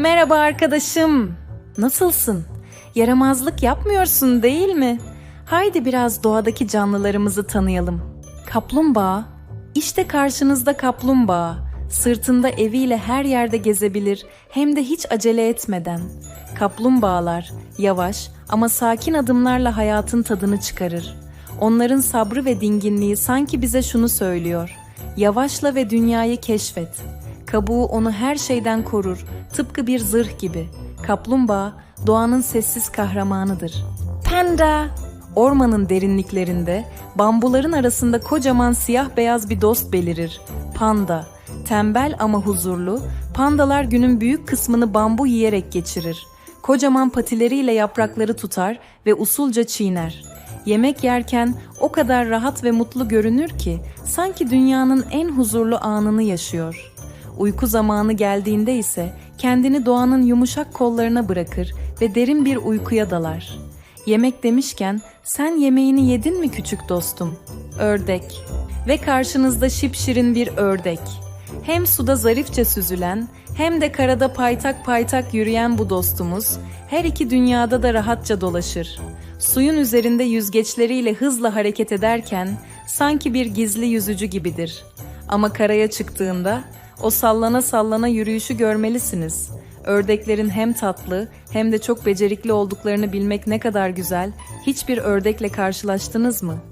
Merhaba arkadaşım. Nasılsın? Yaramazlık yapmıyorsun değil mi? Haydi biraz doğadaki canlılarımızı tanıyalım. Kaplumbağa. İşte karşınızda kaplumbağa. Sırtında eviyle her yerde gezebilir hem de hiç acele etmeden. Kaplumbağalar yavaş ama sakin adımlarla hayatın tadını çıkarır. Onların sabrı ve dinginliği sanki bize şunu söylüyor. Yavaşla ve dünyayı keşfet. Kabuğu onu her şeyden korur, tıpkı bir zırh gibi. Kaplumbağa, doğanın sessiz kahramanıdır. Panda! Ormanın derinliklerinde, bambuların arasında kocaman siyah beyaz bir dost belirir. Panda. Tembel ama huzurlu, pandalar günün büyük kısmını bambu yiyerek geçirir. Kocaman patileriyle yaprakları tutar ve usulca çiğner. Yemek yerken o kadar rahat ve mutlu görünür ki sanki dünyanın en huzurlu anını yaşıyor. Uyku zamanı geldiğinde ise kendini doğanın yumuşak kollarına bırakır ve derin bir uykuya dalar. Yemek demişken sen yemeğini yedin mi küçük dostum? Ördek. Ve karşınızda şipşirin bir ördek. Hem suda zarifçe süzülen hem de karada paytak paytak yürüyen bu dostumuz her iki dünyada da rahatça dolaşır. Suyun üzerinde yüzgeçleriyle hızla hareket ederken sanki bir gizli yüzücü gibidir. Ama karaya çıktığında o sallana sallana yürüyüşü görmelisiniz. Ördeklerin hem tatlı hem de çok becerikli olduklarını bilmek ne kadar güzel. Hiçbir ördekle karşılaştınız mı?''